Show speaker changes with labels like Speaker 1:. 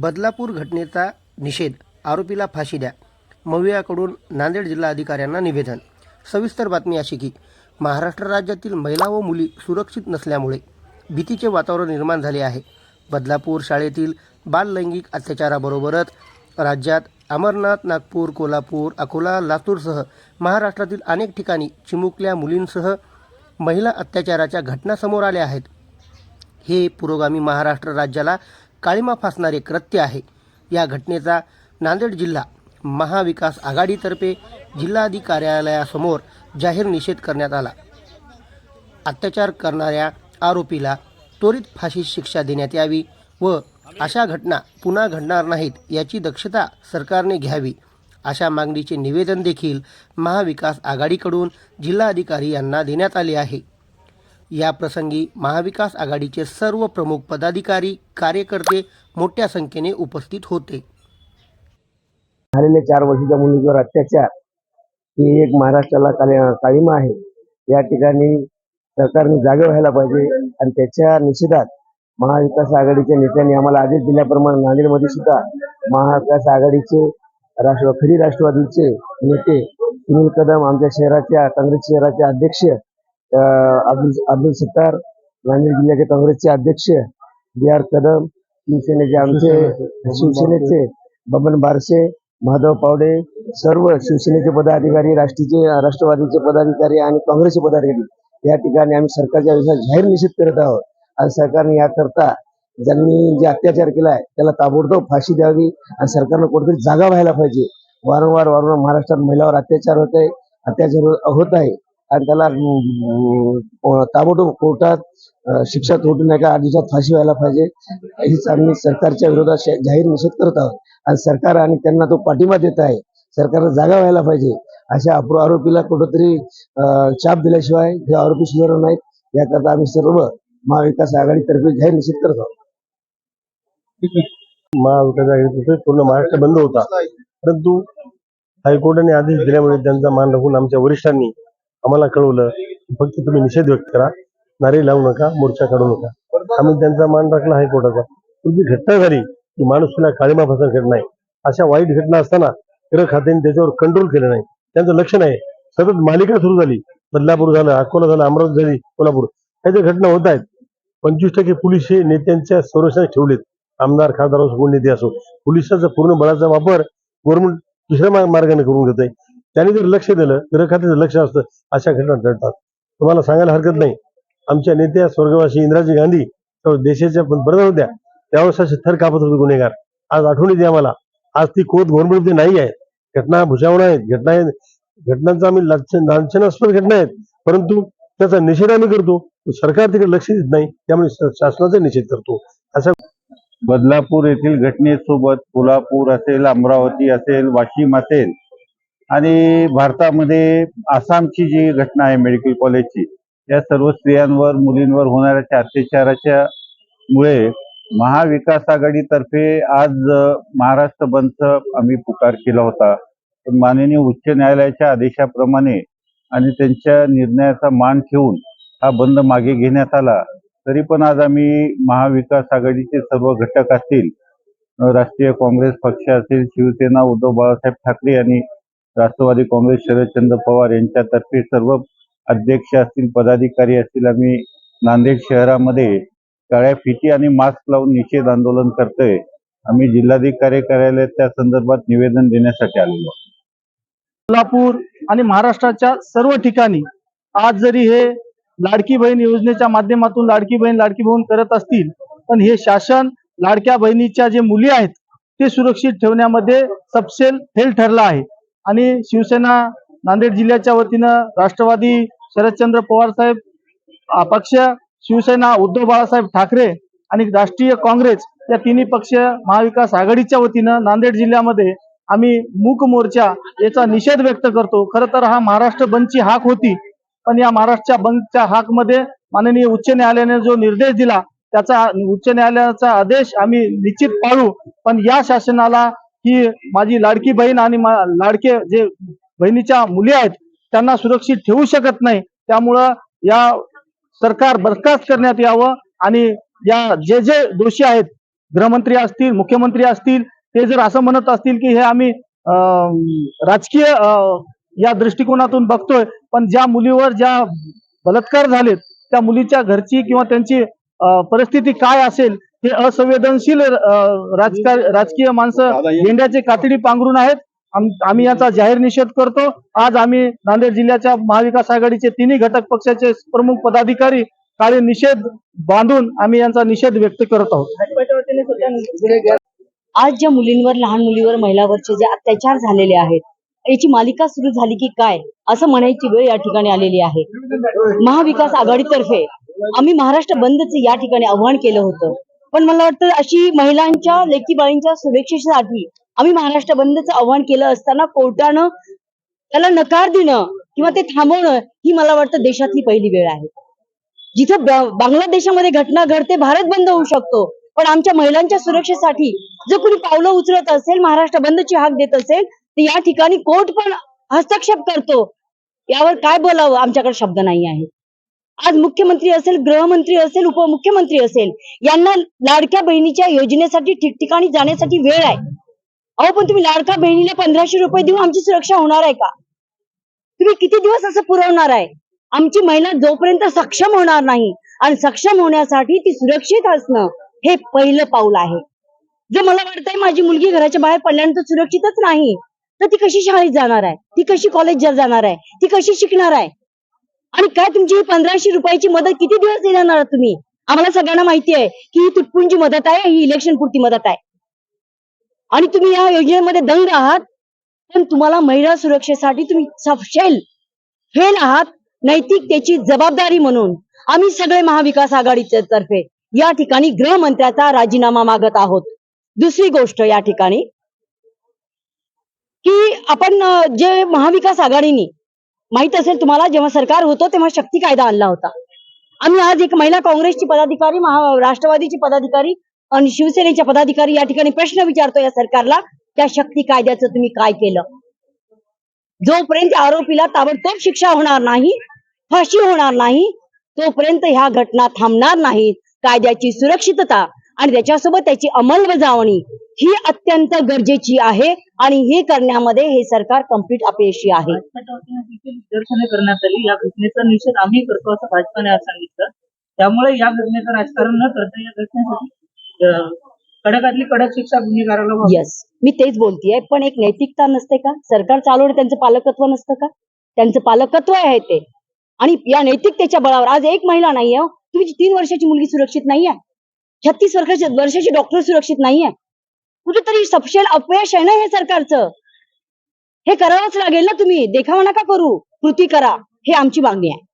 Speaker 1: बदलापूर घटनेचा निषेध आरोपीला फाशी द्या. मवियाकडून नांदेड जिल्हा अधिकाऱ्यांना निवेदन. सविस्तर बातमी अशी की महाराष्ट्र राज्यातील महिला व मुली सुरक्षित नसल्यामुळे भीतीचे वातावरण निर्माण झाले आहे. बदलापूर शाळेतील बाललैंगिक अत्याचाराबरोबरच राज्यात अमरनाथ नागपूर कोल्हापूर अकोला लातूरसह महाराष्ट्रातील अनेक ठिकाणी चिमुकल्या मुलींसह महिला अत्याचाराच्या घटना समोर आल्या आहेत. हे पुरोगामी महाराष्ट्र राज्याला काळीमा फासणारे कृत्य आहे. या घटनेचा नांदेड जिल्हा महाविकास आघाडीतर्फे जिल्हाधिकार्यालयासमोर जाहीर निषेध करण्यात आला. अत्याचार करणाऱ्या आरोपीला त्वरित फाशी शिक्षा देण्यात यावी व अशा घटना पुन्हा घडणार नाहीत याची दक्षता सरकारने घ्यावी अशा मागणीचे निवेदन देखील महाविकास आघाडीकडून जिल्हाधिकारी यांना देण्यात आले आहे. या प्रसंगी महाविकास आघाडीचे सर्व प्रमुख पदाधिकारी कार्यकर्ते मोठ्या संख्येने उपस्थित होते.
Speaker 2: झालेले चार वर्षाच्या मुलीवर अत्याचार ही एक महाराष्ट्राला काळीमा आहे. या ठिकाणी सरकारने जागे व्हायला पाहिजे आणि त्याच्या निषेधात महाविकास आघाडीच्या नेत्यांनी आम्हाला आदेश दिल्याप्रमाणे नांदेडमध्ये सुद्धा महाविकास आघाडीचे राष्ट्र खरी राष्ट्रवादीचे नेते सुनील कदम आमच्या शहराच्या काँग्रेस शहराचे अध्यक्ष अब्दुल अब्दुल सत्तार नांदेड जिल्ह्याचे काँग्रेसचे अध्यक्ष बी आर कदम शिवसेनेचे आमचे शिवसेनेचे. बबन बारसे माधव पावडे सर्व शिवसेनेचे पदाधिकारी राष्ट्रीय राष्ट्रवादीचे पदाधिकारी आणि काँग्रेसचे पदाधिकारी. या ठिकाणी आम्ही सरकारच्या विषयात जाहीर निषेध करत आहोत. आणि सरकारने याकरता ज्यांनी जे अत्याचार केलाय त्याला ताबडतोब फाशी द्यावी आणि सरकारनं कुठेतरी जागा व्हायला पाहिजे. वारंवार वारंवार महाराष्ट्रात महिलावर अत्याचार होत आहे अत्याचार होत आहे. आणि त्याला ताबडतोब कोर्टात शिक्षा थोडून एका आठ दिवसात फाशी व्हायला पाहिजे. हीच आम्ही सरकारच्या विरोधात जाहीर निषेध करत आहोत. आणि सरकार आणि त्यांना तो पाठिंबा देत आहे. सरकारला जागा व्हायला पाहिजे. अशा अपरो आरोपीला कुठंतरी अं, चाप दिल्याशिवाय हे आरोपी सुधारणार नाहीत. याकरता आम्ही सर्व महाविकास आघाडीतर्फे जाहीर निषेध करत आहोत.
Speaker 3: महाविकास आघाडीतर्फे पूर्ण महाराष्ट्र बंद होता. परंतु हायकोर्टाने आदेश दिल्यामुळे त्यांचा मान राखून आमच्या वरिष्ठांनी आम्हाला कळवलं. की फक्त तुम्ही निषेध व्यक्त करा. नारे लावू नका मोर्चा काढू नका. आम्ही त्यांचा मान राखला हायकोर्टाचा. तुमची घटना झाली ती माणूस तुला काळीमा फसर करत नाही. अशा वाईट घटना असताना गृह खात्याने त्याच्यावर कंट्रोल केलं नाही. त्यांचं लक्ष नाही. सतत मालिका सुरू झाली. बदलापूर झालं अकोला झालं अमरावती झाली कोल्हापूर. ह्या ज्या घटना होत आहेत पंचवीस टक्के पोलीस हे नेत्यांच्या संरक्षणात ठेवलेत. आमदार खासदार असो कोण नेते असो. पोलिसाचा पूर्ण बळाचा वापर गव्हर्नमेंट दुसऱ्या मार्गाने करून घेत आहे त्यांनी जर लक्ष दिलं गृह खात्याचं लक्ष असतं अशा घटना घडतात. तुम्हाला सांगायला हरकत नाही. आमच्या नेत्या स्वर्गवासी इंदिराजी गांधी देशाच्या पंतप्रधान होत्या. त्यावेळेस असे थर कापत होते गुन्हेगार. आज आठवण येते आम्हाला आज ती कोत गव्हर्नमेंटमध्ये नाही आहे घटना भुजावण आहेत घटना आहेत घटनांचा आम्ही लांछ- लांछनास्पद घटना आहेत. परंतु त्याचा निषेध आम्ही करतो. सरकार तिकडे लक्ष देत नाही त्यामुळे शासनाचा निषेध करतो. अशा
Speaker 4: बदलापूर येथील घटनेसोबत कोल्हापूर असेल अमरावती असेल वाशिम असेल आणि भारतामध्ये आसामची जी घटना आहे मेडिकल कॉलेजची या सर्व स्त्रियांवर मुलींवर होणाऱ्या अत्याचाराच्या मुळे महाविकास आघाडीतर्फे आज महाराष्ट्र बंदचा आम्ही पुकार केला होता. पण माननीय उच्च न्यायालयाच्या आदेशाप्रमाणे आणि त्यांच्या निर्णयाचा मान ठेवून हा बंद मागे घेण्यात आला. तरी पण आज आम्ही महाविकास आघाडीचे सर्व घटक असतील राष्ट्रीय काँग्रेस पक्ष असेल शिवसेना उद्धव बाळासाहेब ठाकरे आणि राष्ट्रवादी काँग्रेस शरदचंद्र पवार यांच्यातर्फे सर्व अध्यक्ष असतील पदाधिकारी असतील आम्ही नांदेड शहरामध्ये काळ्या फिती आणि मास्क लावून निषेध आंदोलन करतोय. आम्ही जिल्हाधिकारी कार्यालयात त्या संदर्भात निवेदन देण्यासाठी आलेलो
Speaker 5: कोल्हापूर आणि महाराष्ट्राच्या सर्व ठिकाणी आज जरी हे लाडकी बहीण योजनेच्या माध्यमातून लाडकी बहीण लाडकी बहीण करत असतील पण हे शासन लाडक्या बहिणीच्या जे मुली आहेत ते सुरक्षित ठेवण्यामध्ये सपसेल फेल ठरला आहे. आणि शिवसेना नांदेड जिल्ह्याच्या वतीनं राष्ट्रवादी शरदचंद्र पवार साहेब पक्ष शिवसेना उद्धव बाळासाहेब ठाकरे आणि राष्ट्रीय काँग्रेस या तिन्ही पक्ष महाविकास आघाडीच्या वतीनं नांदेड जिल्ह्यामध्ये आम्ही मूक मोर्चा याचा निषेध व्यक्त करतो. खर तर हा महाराष्ट्र बंदची हाक होती पण या महाराष्ट्रच्या बंदच्या हाकमध्ये माननीय उच्च न्यायालयाने जो निर्देश दिला त्याचा उच्च न्यायालयाचा आदेश आम्ही निश्चित पाळू. पण या शासनाला की माझी लाडकी बहीण आणि मा- लाडके जे बहिणीच्या मुली आहेत त्यांना सुरक्षित ठेवू शकत नाही. त्यामुळं या सरकार बरखास्त करण्यात यावं आणि या जे जे दोषी आहेत गृहमंत्री असतील मुख्यमंत्री असतील ते जर असं म्हणत असतील की हे आम्ही राजकीय या दृष्टिकोनातून बघतोय पण ज्या मुलीवर ज्या बलात्कार झालेत त्या मुलीच्या घरची किंवा त्यांची परिस्थिती काय असेल हे असंवेदनशील राजकीय माणसं गेंड्याचे कातडी पांघरून आहेत. आम- आम्ही याचा जाहीर निषेध करतो. आज आम्ही नांदेड जिल्ह्याच्या महाविकास आघाडीचे तिन्ही घटक पक्षाचे प्रमुख पदाधिकारी काळे निषेध बांधून आम्ही यांचा निषेध व्यक्त करत आहोत.
Speaker 6: आज ज्या मुलींवर लहान मुलीवर महिलावरचे जे अत्याचार झालेले आहेत याची मालिका सुरू झाली की काय असं म्हणायची वेळ या ठिकाणी आलेली आहे. महाविकास आघाडीतर्फे आम्ही महाराष्ट्र बंदचे या ठिकाणी आव्हान केलं होतं. पण मला वाटतं अशी महिलांच्या लेखी बाळींच्या सुरक्षेसाठी आम्ही महाराष्ट्र बंदचं आव्हान केलं असताना कोर्टानं त्याला नकार देणं किंवा ते थांबवणं ही मला वाटतं देशातली पहिली वेळ आहे. जिथं ब- बांगलादेशामध्ये घटना घडते भारत बंद होऊ शकतो पण आमच्या महिलांच्या सुरक्षेसाठी जर कोणी पावलं उचलत असेल महाराष्ट्र बंदची हाक देत असेल तर या ठिकाणी कोर्ट पण हस्तक्षेप करतो. यावर काय बोलावं? आमच्याकडे शब्द नाही आहे. आज मुख्यमंत्री असेल गृहमंत्री असेल उपमुख्यमंत्री असेल यांना लाडक्या बहिणीच्या योजनेसाठी ठिकठिकाणी जाण्यासाठी वेळ आहे. अहो पण तुम्ही लाडक्या बहिणीला पंधराशे रुपये देऊन आमची सुरक्षा होणार आहे का? तुम्ही किती दिवस असं पुरवणार आहे? आमची महिला जोपर्यंत सक्षम होणार नाही आणि सक्षम होण्यासाठी ती सुरक्षित असणं हे पहिलं पाऊल आहे. जर मला वाटतंय माझी मुलगी घराच्या बाहेर पडल्यानंतर सुरक्षितच नाही तर ती कशी शाळेत जाणार आहे? ती कशी कॉलेजला जाणार आहे? ती कशी शिकणार आहे? आणि काय तुमची ही पंधराशे रुपयाची मदत किती दिवस देणार तुम्ही? आम्हाला सगळ्यांना माहिती आहे की ही तुटपुंजी मदत आहे ही इलेक्शन पुरती मदत आहे. आणि तुम्ही या योजनेमध्ये दंग आहात पण तुम्हाला महिला सुरक्षेसाठी तुम्ही सफशेल फेल आहात. नैतिकतेची जबाबदारी म्हणून आम्ही सगळे महाविकास आघाडीच्या तर्फे या ठिकाणी गृहमंत्र्याचा राजीनामा मागत आहोत. दुसरी गोष्ट या ठिकाणी की आपण जे महाविकास आघाडीने माहीत असेल तुम्हाला जेव्हा सरकार होतं तेव्हा शक्ती कायदा आणला होता. आम्ही आज एक महिला काँग्रेसची पदाधिकारी राष्ट्रवादीची पदाधिकारी आणि शिवसेनेच्या पदाधिकारी या ठिकाणी प्रश्न विचारतो या सरकारला त्या शक्ती कायद्याचं तुम्ही काय केलं? जोपर्यंत आरोपीला ताबडतोब शिक्षा होणार नाही फाशी होणार नाही तोपर्यंत ह्या घटना थांबणार नाहीत. कायद्याची सुरक्षितता आणि त्याच्यासोबत त्याची अंमलबजावणी ही अत्यंत गरजेची आहे आणि हे करण्यामध्ये हे सरकार कंप्लीट अपयशी आहे.
Speaker 7: करण्यात आली. या घटनेचा निषेध आम्ही करतो असं भाजपाने आज सांगितलं. त्यामुळे या घटनेचं राजकारण न करता या घटनेसाठी कड़कातली कडक शिक्षा गुन्हेगाराला.
Speaker 6: येस मी तेच बोलतेय पण एक नैतिकता नसते का? सरकार चालवणं त्यांचं पालकत्व नसतं का? त्यांचं पालकत्व आहे ते. आणि या नैतिकतेच्या बळावर आज एक महिला नाहीये हो. तुमची तीन वर्षाची मुलगी सुरक्षित नाहीये. छत्तीस वर्षाची वर्षाची डॉक्टर सुरक्षित नाहीये. कुठेतरी सपशेल अपयश आहे ना हे सरकारचं? हे करावंच लागेल ना तुम्ही. देखावा नका करू. कृती करा. हे आमची मागणी आहे.